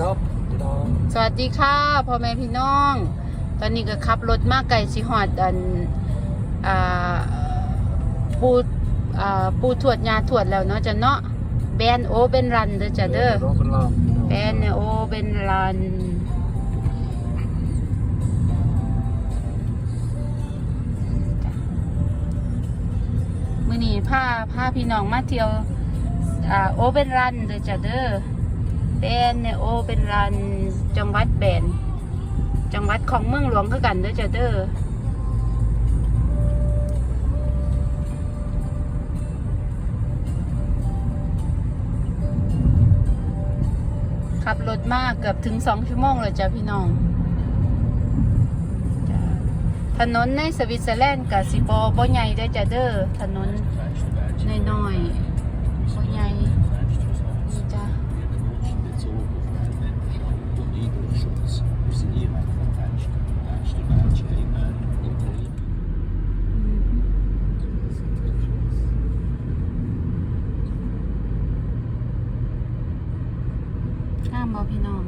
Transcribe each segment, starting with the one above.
ครับพี่น้องสวัสดีค่ะพ่อแม่พี่น้อง ตอนนี้ก็ขับรถมาไกลสิหอดอันอ่าปูอ่าปูถวดยาถวดแล้วเนาะจ้ะเนาะแบนโอเป็นรันเด้อจ้ะเด้อรถเป็นลามพี่น้องแบนโอเป็นรันมื้อนี้พาพาพี่น้องมาเที่ยวอ่าโอเป็นรันเด้อจ้ะเด้อ แบนเนี่ยโอเป็นรันจังหวัดแบน จังหวัดของเมืองหลวงคือกันเด้อจ้ะเด้อขับรถมากเกือบถึงสองชั่วโมงเลยจ้ะพี่น้องถนนในสวิตเซอร์แลนด์กับสิบบ่ใหญ่เด้จ้ะเด้อถนนน้อยๆบ่ใหญ่นี่จ้ะ ห้ามบอพี่น้อง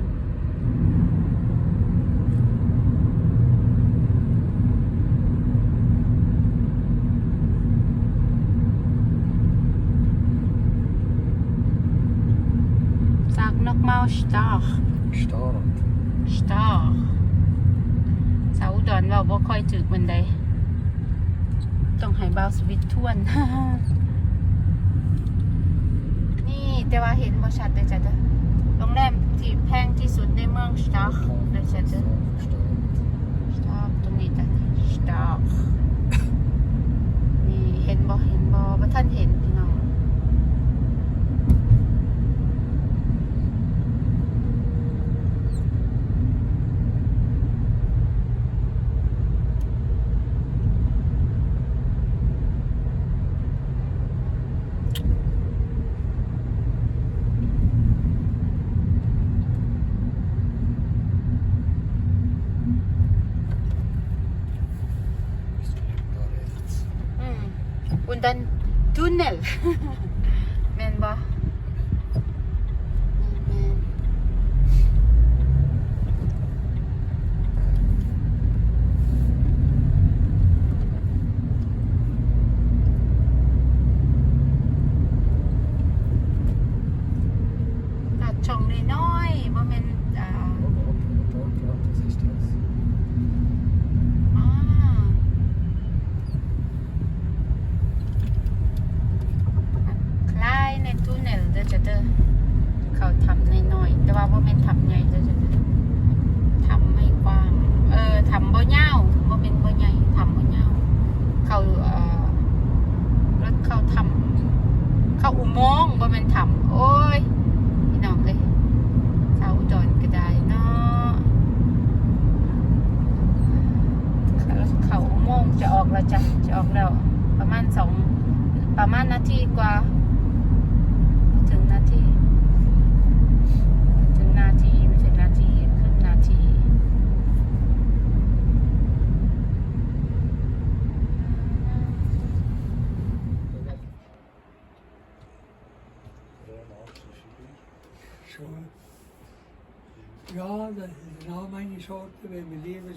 Sag nochmal stark Stark stark สาวอุดรเว่าบ่ค่อยถึกมันใดต้องให้บาวสวิตทวน นี่แต่ว่าเห็นบ่ชัดเลยจ้ะเด้อโรงแรมที่แพงที่สุดในเมืองสตาร์เลยจ้ะเด้อสตาร์ตรงนี้จ้ะสตาร์นี่เห็นบ่เห็นบ่บ่ท่านเห็น and then tunnel. Ja, das ist genau meine Sorte, wenn wir lieber.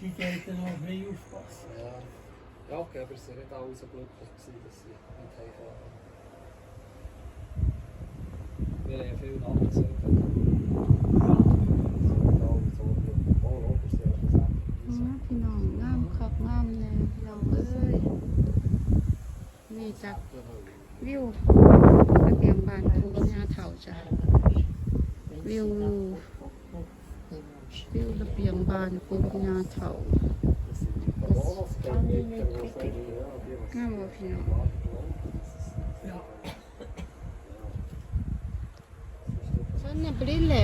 Sie täten noch mehr aufpassen. Ja. Ja, okay, aber es sind nicht alle so glücklich gewesen, dass sie nicht haben Wir haben ja viel nachgesehen. Ja. So, so, oh, Robert, sie haben gesagt. พี่น้องงามคักงา มแน่พี่น้องเอ้ยนี่จากวิวระเบียงบ้านภูกญาเถาจ้ะวิววิวระเบียงบ้านภูกญาเถางามบ่พี่น้อง Ja. Sonnenbrille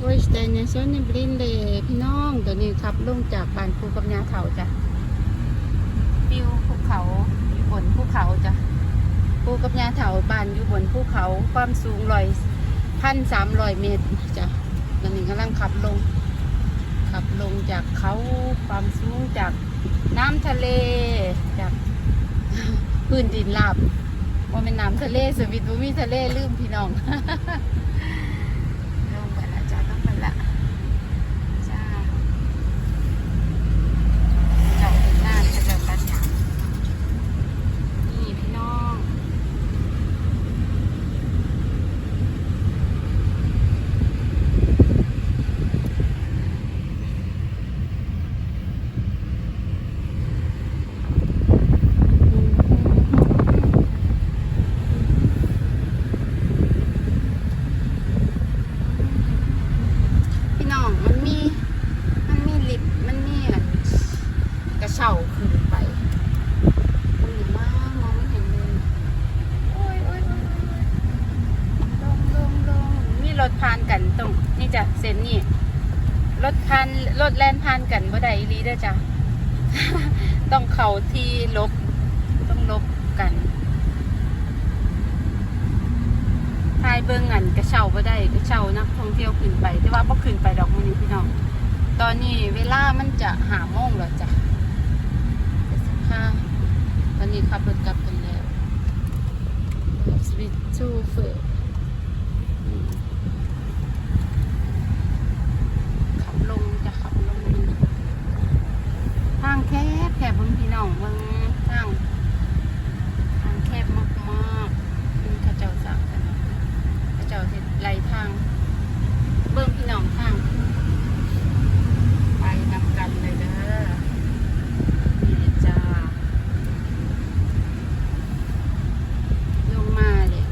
Wo ist deine Sonnenbrille พี่น้องเดี๋ยวนี้ขับลงจากบ้านภูกับยาเขาจ้ะวิวภูเขาอยู่บนภูเขาจ้ะภูกับยาเถาบ้านอยู่บนภูเขาความสูงร้อย พันสามร้อยเมตรจ้ะตอนนี้กำลังขับลง ขับลงจากเขาความสูงจากน้ำทะเลจากพื้นดินราบว่าเป็นน้ำทะเลสวิตว่ามีทะเลลืมพี่น้อง ช้าขึ้นไปมัมากมองไม่เห็นเลยโอ้ยโอยโอยลงลงลงนี่รถผ่านกันตรงนี่จ้ะเส้นนี่รถผ่านรถแล่นผ่านกันบ่ได้รีเด้อจ้ะต้องเข่าที่ลบต้องลบกันทายเบิ้งอันกระเช่าบ่ได้กระเช้านักท่องเที่ยวขึ้นไป แต่ว่าบ่ขึ้นไปดอกมันนี้พี่น้อง ตอนนี้เวลามันจะหาโมงแล้วจ้ะ ห้าตอนนี้ขับรถกลับกันแล้วสวิตชูเฟอร์ขับลงจะขับลงทางแคบแคบเบางพี่น้องเบางทางทางแคบมากๆนี่เข้าเจ้าสั่งกันเนาะเข้าเจ้าเห็ดไหลทาง เบิ่งพี่น้องทาง ไปนำกันเลยเด้อนี่จ้า ลงมาเลย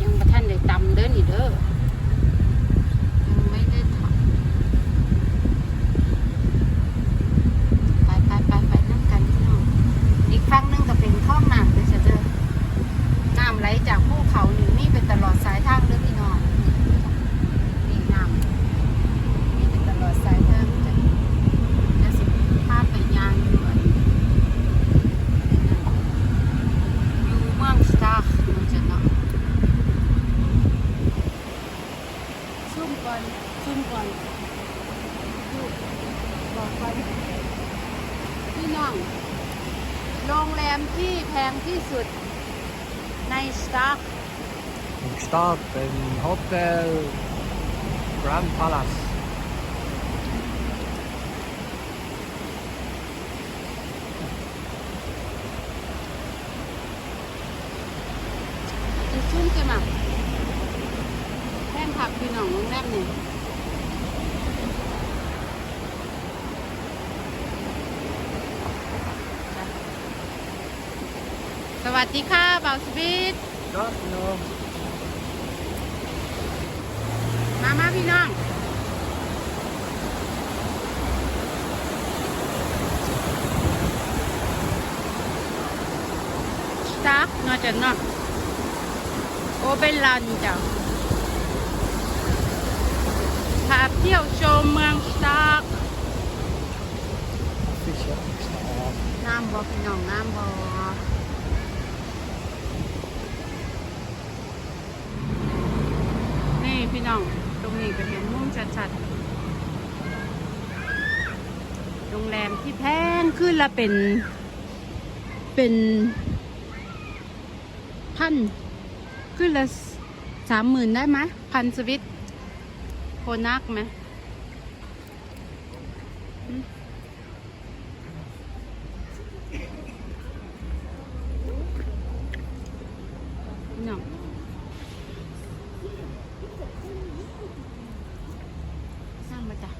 ยังประท่านได้ตำเด้อนี่เด้อ ยังไม่ได้ทำไปไปไปไปนั่งกันพี่น้อง อีกฝั่งหนึงก็เป็นข้องน้ำเลยจ้ะเด้อ น้ำไหลจากภูเขานี่มีเป็นตลอดสายทางเด้อพี่น้องนี่น้ำ มีเป็นตลอดสายทางจ้ะแล้วสิพาไปยางอยู่อันอยู่เมืองสตาร์มันจะเนาะซุ่มก่อนซุ่มก่อนลูกบอกก่อนพี่น้อง โรงแรมที่แพงที่สุดในสตาร์ Ik sta in Hotel Grand Palace. จะซุ่มจะมาแพงผักพี่น้องโรงแรมนี่สวัสดีค่ะบ่าวสวิต Dat nog. มา มาพี่น้องสตาร์เนาะจ้ะเนาะโอเปนลันจ้ะพาเที่ยวชมเมืองสตาร์ Fisje. Ik sta aan. น้ำบ่พี่น้องน้ำบ่นี่พี่น้อง ตรงนี้ก็เห็นมุม ชัดๆ โรงแรมที่แพงขึ้นละเป็น เป็นพันขึ้นละสามหมื่นได้ไหมพันสวิตโคนักไหมอืมพี่น้องสร้างมาจ้ะ ต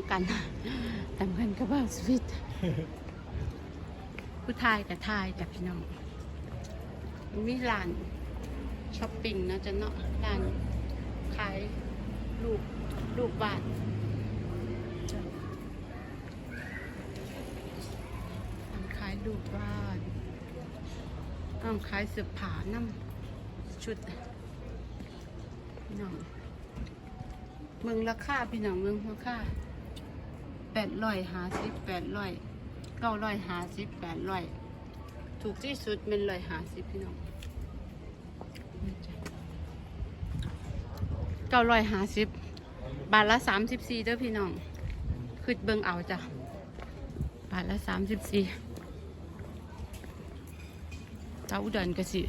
ำกันตำกันกับว่าสวิตผู้ทายกับทายจากพี่น้องมีร้านช้อปปิ้งนะจะเนาะร้านขายลูกลูกบาทร้านขายลูกบ้านร้านขายเสื้อผ้าน้ำชุดพี่น้องเมืองราคาพี่น้องเมืองราคา แปดร้อยหาสิบแปดร้อยเก้าร้อยหาสิบแปดร้อยถูกที่สุดเป็นร้อยหาสิบพี่น้องเก้าร้อยหาสิบบาทละสามสิบสี่เด้อพี่น้องคือเบิ่งเอาจ้ะบาทละสามสิบสี่เจ้าอุดรกสิ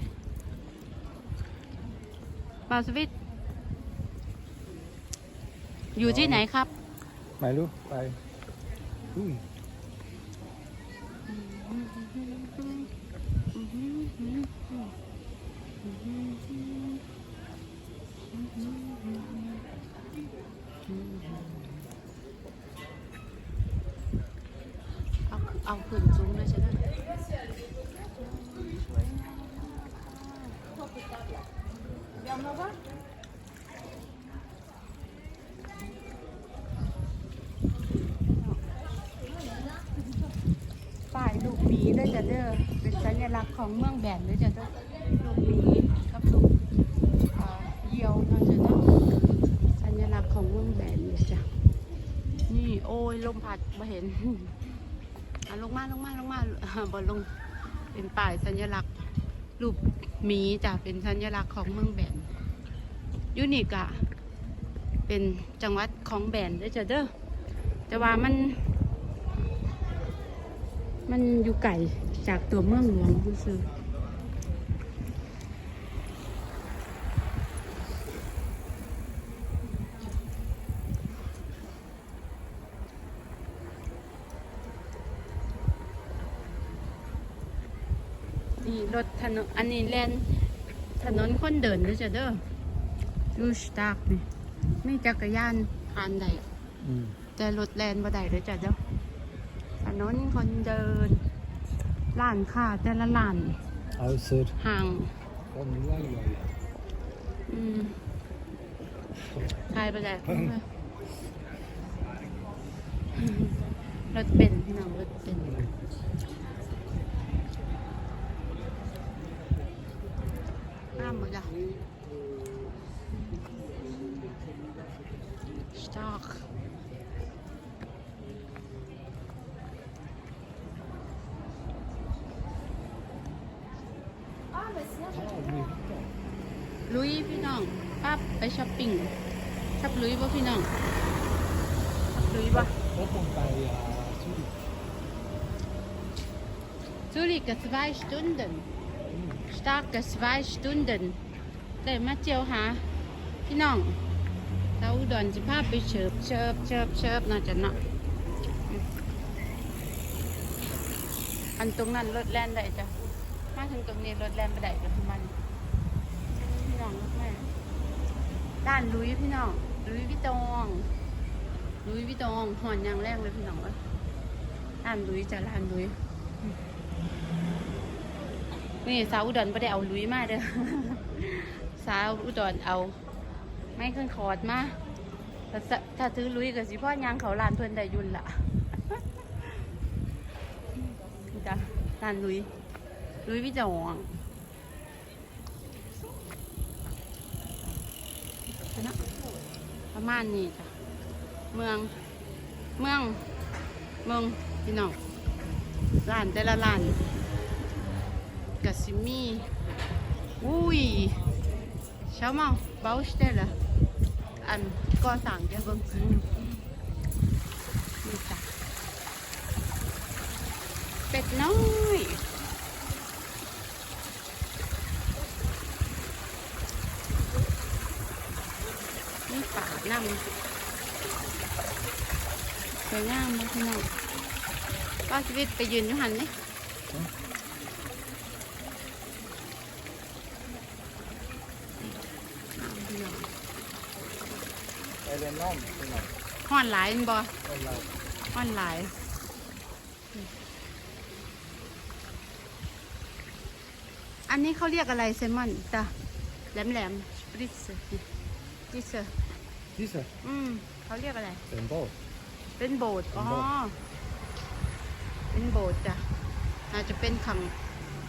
บาสวิตอยู่ที่ไหนครับ Mij Lou. Bij. Oei. น 啊，会做那些。 ด้วยจ้ะเด้อเป็นสัญลักษณ์ของเมืองแบนด้วยจ้ะเด้อลูกหมีกับลูกเยี่ยวเนาะจ้ะเนาะสัญลักษณ์ของเมืองแบนเลยจ้ะนี่โอ้ยลมพัดมาเห็นอะลงมาลงมาลงมาบนลงเป็นป้ายสัญลักษณ์รูปหมีจ้ะเป็นสัญลักษณ์ของเมืองแบนยูนิกอะเป็นจังหวัดของแบนด้อจ้ะเด้อแต่ว่ามัน มันอยู่ไกลจากตัวเมืองหลวงคุณซื้อนี่รถถนนอันนี้แลนถนนคนเดินเด้อจ้ะเด้อยูสตาร์กนี่ไม่จักรยานผ่านใด Mm. แต่รถแลนบ่ได้เลยจ้ะเด้อ ถนนคนเดินร้านค้าแต่ละร้าน Außer ห่าง von Langweilig. อืมทายไปได้รถเป็นพี่น้องรถเป็นน้ำหมดจ้ะสต็อก ลุยพี่น้องป้าไปช้อปปิ้งชับลุยป่ะพี่น้องชับลุยป่ะ Open bei uh, Zürich. Zurich zwei Stunden starke zwei Stunden ได้มาเจียวหาพี่น้องเราอุดรจะพาไปเชิบเชิบเชิบเชิบน่าจะเนาะอันตรงนั้นรถแล่นได้จ้ะมาถึงตรงนี้รถแล่นไม่ได้ก็คือมัน พี่น้องรถแม่ ด้านลุยพี่น้องลุยวิตองลุยวิตองหอนยางแรกเลยพี่น้องเอ้ยด้านลุยจะด้านลุยนี่สาวอุดรไม่ได้เอาลุยมาเด้อสาวอุดรเอาไม่ขึ้นคอร์ดมาถ้าถ้าถือลุยกับสิพ่อยางเขาลานเพื่อนได้ยุ่นละนี่จ้ะลานลุยลุยพี่จองนะ ประมาณนี้จ้ะ เมือง เมือง เมืองพี่น้องร้านแต่ละร้านกสิมีอุ้ยเช้ามาเบาสเตลอันก่อสร้างจะเบิ่งนี่จ้ะเป็ดน้อยนี่ป่านำ สวยงามมากพี่น้องก็ชีวิตไปยืนอยู่หันนี่ Elenom, genau. ห้อนหลายแม่นบ่ Erlaubt. ห้อนหลายอันนี้เขาเรียกอะไรเซมอนจ้ะแหลมแหลมสปริตซ์สปริต ซ์ Dieser, อืมเขาเรียกอะไร den Bau. เป็นโบสถ์ เป็นอ๋อโบสถ์เป็นโบสถ์จ้ะอาจจะเป็นขัง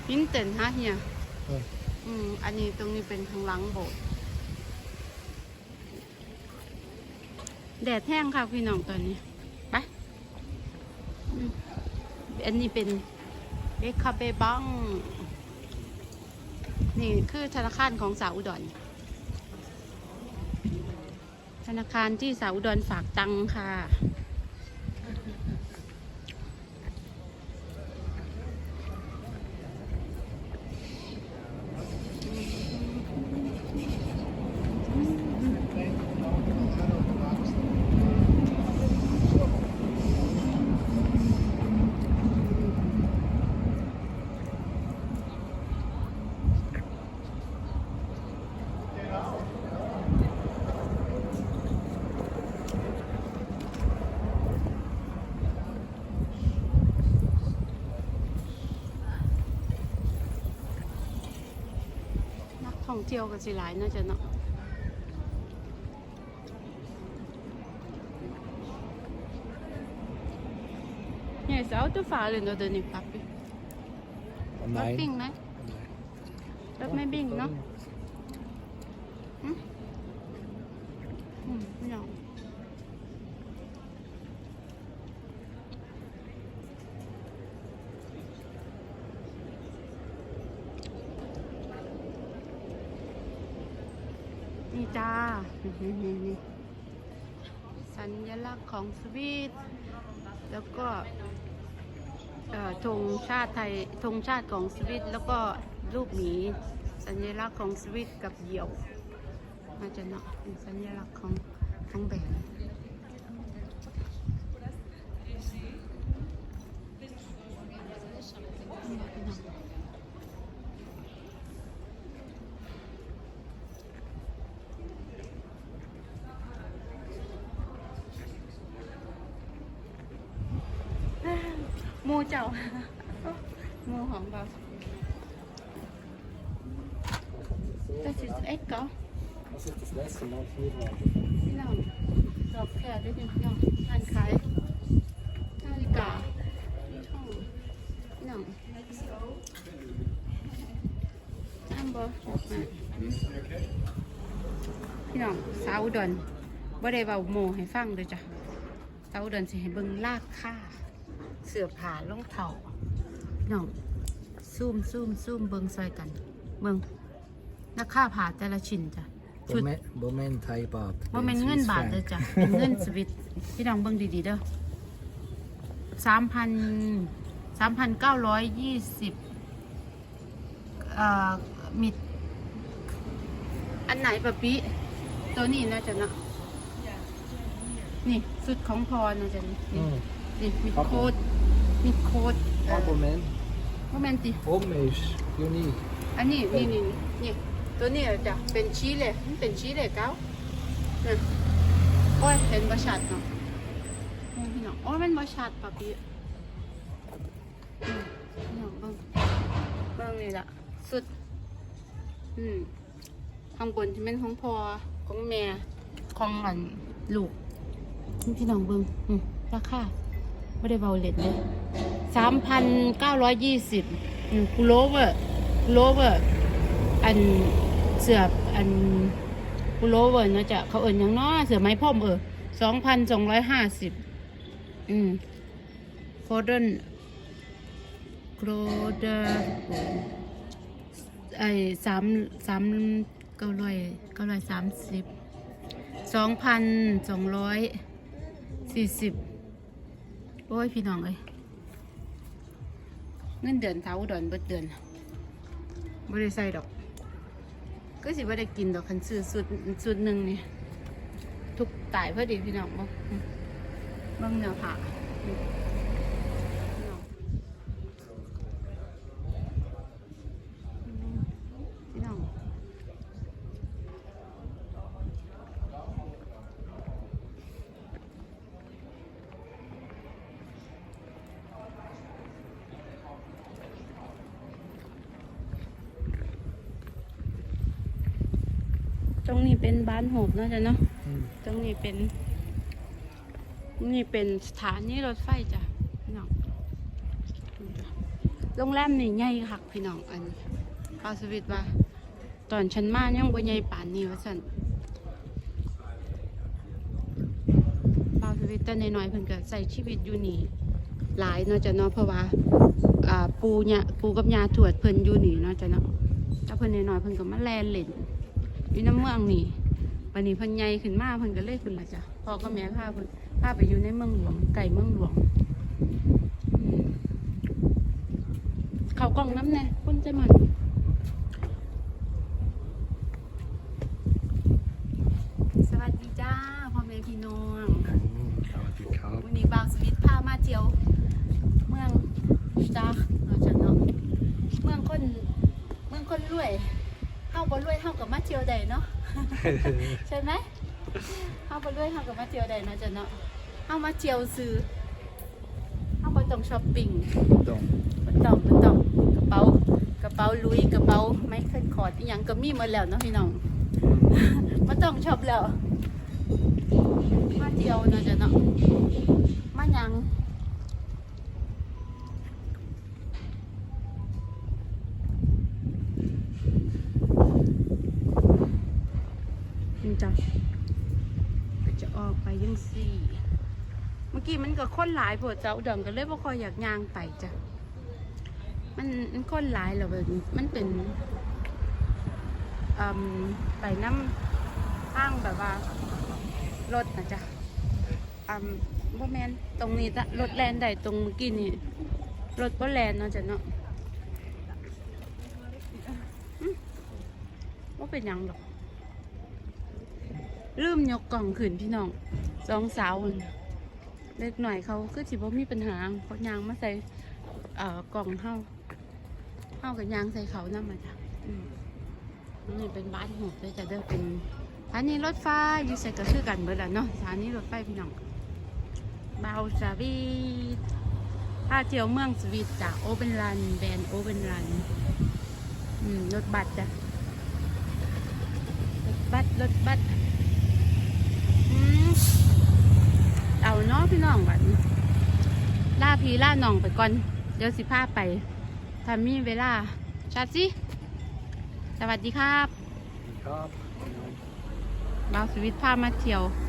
หินเต็นฮะเฮีย Ja. อืม อันนี้ตรงนี้เป็นข้างหลังโบสถ์แดดแห้งค่ะพี่น้องตอนนี้ไปอืมอันนี้เป็นเบคาเบบังนี่คือธนาคารของสาวอุดร ธนาคารที่สาวอุดรฝากตังค่ะ องเที่ยวกันสิหลายน่าจะเนาะเนี่ยเสาตัวฟ้าเลยเนาะเดี๋ยวนี้ปั๊บรถ Nej. ปิ้งไหมรถไม่บิ้งเนาะอืมอืมไม่เอานี่จ้า นี่นี่นี่สัญลักษณ์ของสวีทแล้วก็ธงชาติไทยธงชาติของสวีทแล้วก็รูปหมีสัญลักษณ์ของสวีทกับเหยี่ยวมาจะเนาะเป็นสัญลักษณ์ของของแบงนด์หมู เจ้าหมูหอมเปล่า Das ist Ecker. Was ist das letzte Mal hier war? พี่น้องดอกแครด้วยนี่พี่น้องร้านขายนาฬิกาช่องพี่น้องน้ำบ่มาพี่น้องสาวอุดอนบ่ได้เบาโมให้ฟังเด้อจ้ะสาวอุดอนสิให้เบิ่งลากค่าเสื้อผ้ารองเท้าพี่น้องซูมซูมซูมเบิ่งซอยกัน เบิ่งราคาผ้าแต่ละชิ้นจ้ะชุด Moment, Moment, Thai Baht. ว่าเป็นเงินบาทเด้อจ้ะเป็นเงินสวิตพี่น้องเบิ่งดีๆเด้อสามพันสามพันเก้าร้อยยี่สิบเอ่อมิดอันไหนปะปิตัวนี้น่าจะเนาะนี่สุดของพรน่าจะนี่นี่ Mm. นี่มิดครับผ มโคดมิดโคดเอ่อ Ah, Moment. ว่าแมนติ Oben ist unique. อันนี้นี่นี่นี่ตัวนี้จะเป็นชีเลยมันเป็นชีเลยเก้าน่ะโอ้ยเห็นบชัดเนาะโอ้ยพี่น้องโอ้ยมันบชัดปะพี่อืมพี่น้องเบิ่งเบิ่งนี่ละสุด อืมข้างบนที่เป็นของพ่อของแม่ของอันลูกนี่พี่น้องเบิ่งอืมราคา ไม่ได้เบาเล็ดเลยสามพันเก้าร้อยยี่สิบกูโลเวอร์กูโลเวอร์อันเสือบอันกูโลเวอร์เนาะจะเขาเอิ่นหยังเนาะเสือไม้พ่อมเออสองพันสองร้อยห้าสิบอืมโคเดนโคเดไอสามสามเก้าร้อยเก้าร้อยสามสิบสองพันสองร้อยสี่สิบ โอ้ยพี่น้องเอ้ยเงินเดือนเท้าอุดอนเบิดเดือนบ่ได้ใส่ดอก ก็สิบ่ได้กินดอกคันซื้อสุดสุดหนึ่งนี่ทุกตายพอดีพี่น้องบ่อืมเบิ่งเนื้อผ้าอืมพี่น้องอืมพี่น้อง ตรงนี้เป็นบ้านโหบเนาะจ้ะเนาะ Mm. ตรงนี้เป็นนี่เป็นสถานีรถไฟจ้ะพี่น้องโรงแรมนี่ใหญ่คักพี่น้องอันพาสวิตว่าตอนฉันมายังบ่ใหญ่ป่านนี้ว่าซั่นพาสวิตแต่น้อยๆเพิ่นก็ใส่ชีวิตอยู่นี่หลายเนาะจ้ะเนาะเพราะว่าอ่าปูเนี่ยปูกับยาทวดเพิ่นอยู่นี่เนาะจ้ะเนาะถ้าเพิ่นน้อยๆเพิ่นก็มาแลนเล่น อยู่น้ำเมืองนี่วันนี้เพิ่นใหญ่ขึ้นมาเพิ่นก็เลยขึ้นละจ้ะพ่อก็แม่พาเพิ่นพาไปอยู่ในเมืองหลวงไก่เมืองหลวงอืมเขากล่องน้ำแน่คุณจะมันสวัสดีจ้าพ่อแม่พี่น้อง Mm. Sawadee krab. วันนี้บาวสวิตพามาเที่ยว เมืองสตาร์เราจะเนาะเมืองคนเมืองคนรวยเฮา บ่รวยเฮากับมาเที่ยวได้เนาะใช่ไหมเฮาบ่รวยเฮากับมาเที่ยวได้เนาะจ้ะเนาะเฮามาเที่ยวซื้อเฮาบ่ต้องช้อปปิ้ง Dom. บ่ต้องบ่ต้องกระเป๋ากระเป๋าลุยกระเป๋าไม่เคยคอร์ดอหยังก็มีหมดแล้วเนาะพี่น้องมาต้องชอบแล้วมาเที่ยวเนาะจ้ะเนาะมาหยังนี่ จ้ะก็จะออกไปยังสี่ เมื่อกี้มันก็ค้นหลายโพดเจ้าอุดองก็เลยบ่ค่อยอยากย่างไปจ้ะมันมันค้นหลายแล้วแบบมันเป็นอืมไปน้ำข้างแบบว่ารถนะจ๊ะอืมบ่แมนตรงนี้จ้ะรถแลนได้ตรงเมื่อกี้นี่รถบ่แลนเนาะจ้ะเนาะว่าเป็นยังดอก ลืมยกกล่องขึ้นพี่น้องสองสาวเล็กหน่อยเขาคือสิบ่มีปัญหาเขาะยางมาใส่เอ่อกล่องเฮาเฮากับยางใส่เขานั่นมาจ้ะอืมนี่เป็นบ้านหกเลยจะเด้อเป็นสถานีรถไฟอยู่ใส่ก็คือกันเบิดละเนาะสถานีรถไฟพี่น้องเบาสวีทถ้าเที่ยวเมืองสวีทจากโอเปนรันแบรนด์โอเปนรันอืมรถบัสจ้ะรถบัสรถบัส เอาเนาะพี่น้องบัดนี้ล่าพีล่าหน่องไปก่อน เดี๋ยวสิพาไปถ้ามีเวลาชัดสิสวัสดีครับครับบ่าวสวิตพามาเที่ยวค